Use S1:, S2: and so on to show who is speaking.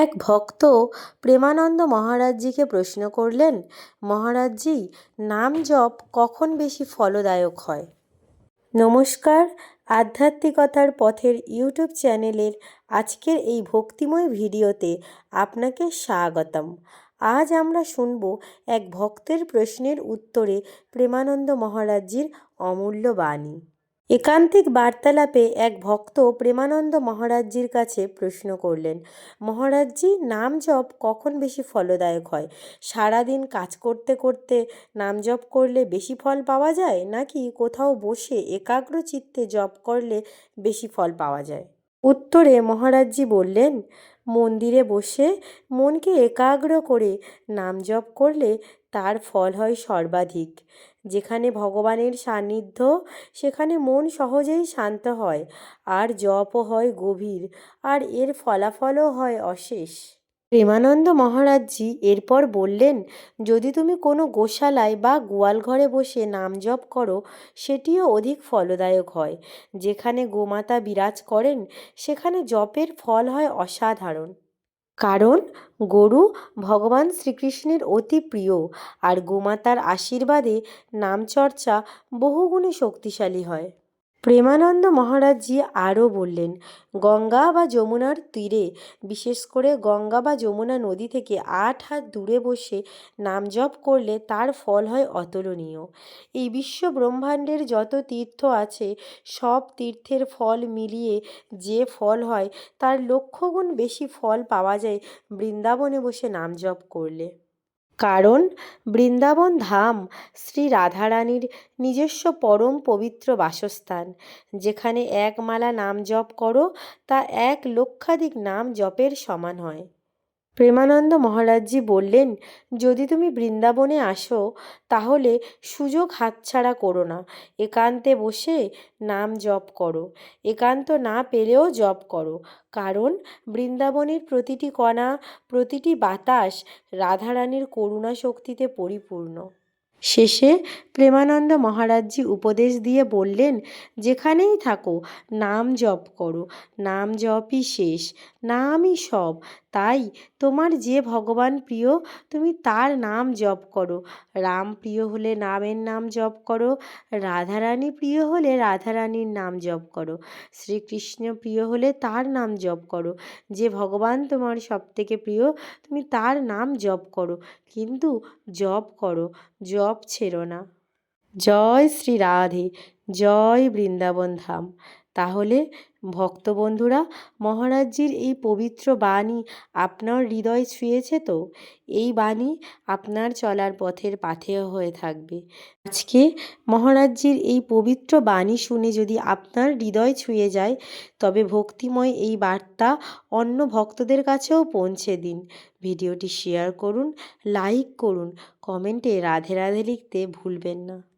S1: এক ভক্ত প্রেমানন্দ মহারাজজিকে প্রশ্ন করলেন, মহারাজজি, নাম জপ কখন বেশি ফলদায়ক হয়? নমস্কার, আধ্যাত্মিকতার পথের ইউটিউব চ্যানেলের আজকের এই ভক্তিময় ভিডিওতে আপনাকে স্বাগতম। আজ আমরা শুনব এক ভক্তের প্রশ্নের উত্তরে প্রেমানন্দ মহারাজজির অমূল্য বাণী। একান্তিক বার্তালাপে এক ভক্ত প্রেমানন্দ মহারাজজির কাছে প্রশ্ন করলেন, মহারাজজি, নাম জপ কখন বেশি ফলদায়ক হয়? সারাদিন কাজ করতে করতে নাম জপ করলে বেশি ফল পাওয়া যায়, নাকি কোথাও বসে একাগ্র চিত্তে জপ করলে বেশি ফল পাওয়া যায়? উত্তরে মহারাজজি বললেন, মন্দিরে বসে মনকে একাগ্র করে নাম জপ করলে তার ফল হয় সর্বাধিক। যেখানে ভগবানের সান্নিধ্য, সেখানে মন সহজেই শান্ত হয়, আর জপও হয় গভীর, আর এর ফলাফলও হয় অশেষ। প্রেমানন্দ মহারাজজি এরপর বললেন, যদি তুমি কোনো গোশালায় বা গোয়ালঘরে বসে নাম জপ করো, সেটিও অধিক ফলদায়ক হয়। যেখানে গোমাতা বিরাজ করেন, সেখানে জপের ফল হয় অসাধারণ। কারণ গরু ভগবান শ্রীকৃষ্ণের অতি প্রিয় আর গোমাতার আশীর্বাদে নামচর্চা বহুগুণে শক্তিশালী হয়। প্রেমানন্দ মহারাজজি আরও বললেন, গঙ্গা বা যমুনার তীরে, বিশেষ করে গঙ্গা বা যমুনা নদী থেকে আট হাত দূরে বসে নাম জপ করলে তার ফল হয় অতুলনীয়। এই বিশ্ব ব্রহ্মাণ্ডের যত তীর্থ আছে, সব তীর্থের ফল মিলিয়ে যে ফল হয়, তার লক্ষগুণ বেশি ফল পাওয়া যায় বৃন্দাবনে বসে নাম জপ করলে। কারণ বৃন্দাবন ধাম শ্রী রাধারানীর নিজস্ব পরম পবিত্র বাসস্থান। যেখানে এক মালা নাম জপ করো, তা এক লক্ষাধিক নাম জপের সমান হয়। প্রেমানন্দ মহারাজজি বললেন, যদি তুমি বৃন্দাবনে আসো, তাহলে সুযোগ হাতছাড়া করো না। একান্তে বসে নাম জপ করো। একান্ত না পেলেও জপ করো। কারণ বৃন্দাবনের প্রতিটি কণা, প্রতিটি বাতাস রাধারানীর করুণা শক্তিতে পরিপূর্ণ। শেষে প্রেমানন্দ মহারাজজি উপদেশ দিয়ে বললেন, যেখানেই থাকো, নাম জপ করো, নাম জপই শেষ, নামই সব। তাই তোমার যে ভগবান প্রিয়, তুমি তার নাম জপ করো। রাম প্রিয় হলে নামের নাম জপ করো, রাধারানী প্রিয় হলে রাধারানীর নাম জপ করো। শ্রীকৃষ্ণ প্রিয় হলে তার নাম জপ করো। যে ভগবান তোমার সব থেকে প্রিয়, তুমি তার নাম জপ করো। কিন্তু জপ করো, জপ ছেড়ো না। জয় শ্রী রাধে জয় বৃন্দাবন ধাম। তাহলে ভক্তবন্ধুরা মহারাজজির এই পবিত্র বাণী আপনার হৃদয় ছুঁয়েছে তো? এই বাণী আপনার চলার পথের পাথেয় হয়ে থাকবে। আজকে মহারাজজির এই পবিত্র বাণী শুনে যদি আপনার হৃদয় ছুঁয়ে যায়, তবে ভক্তিময় এই বার্তা অন্য ভক্তদের কাছেও পৌঁছে দিন। ভিডিওটি শেয়ার করুন, লাইক করুন, কমেন্টে রাধে রাধে লিখতে ভুলবেন না।